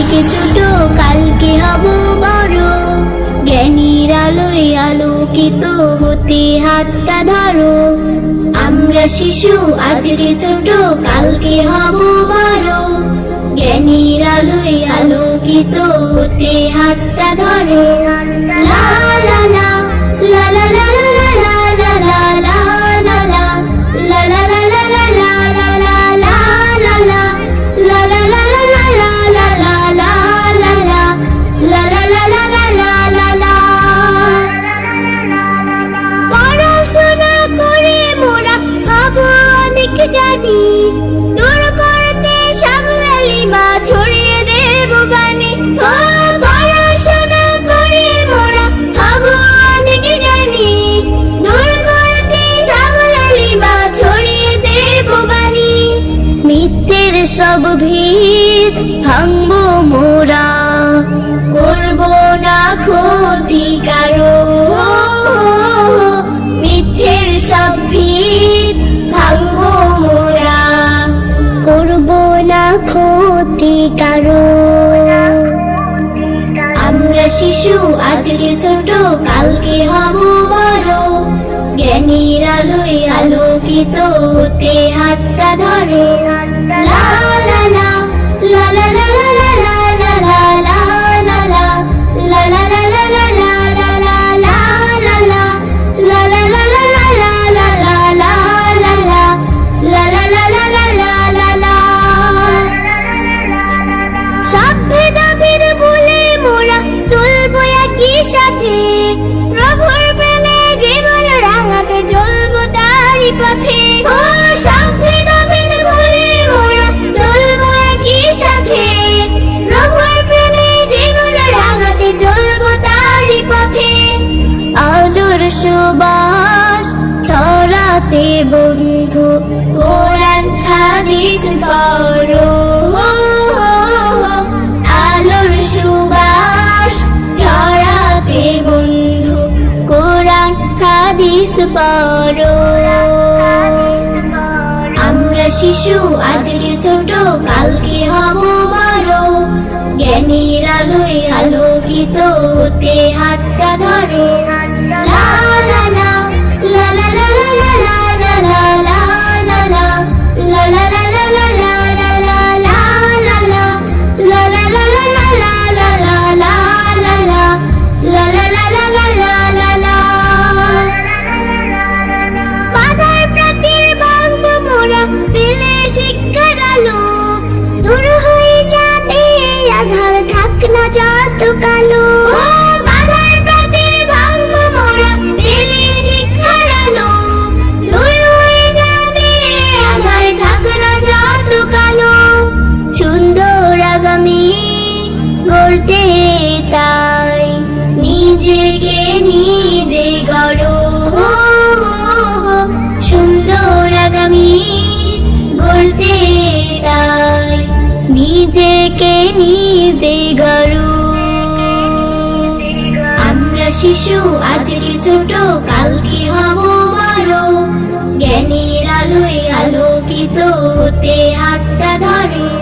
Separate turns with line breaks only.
আজকে ছোট, কালকে হব বড়। জ্ঞানীর আলোয় আলোকিত হতে হাতটা ধরো। আমরা শিশু, আজকে ছোট, কালকে হব বড়। জ্ঞানীর আলোয় আলোকিত হতে হাতটা ধরো। সব ভিত ভাঙব মোরা। করব না ক্ষতি কারও। মিথ্যের সব ভিত ভাঙব মোরা। করব না ক্ষতি কারও। আমরা শিশু, আজকে ছোট, কালকে হব বড়। জ্ঞানীর আলোয় আলোকিত হতে হাতটা ধরে। লা লা লা লা লা। পথে ও সংবিধান বন্ধু কোরআন হাদিস পড়ো। আলোর সুবাস ছড়াতে বন্ধু কোরআন হাদিস পড়ো। শিশু আজকে ছোট কালকে হব বড়। জ্ঞানীর আলোয় আলোকিত হতে হাতটা ধরো। না যত কালো শিশু আজকে ছোট কালকে হব বড়। জ্ঞানের আলোয় আলোকিত হতে হাতটা ধরো।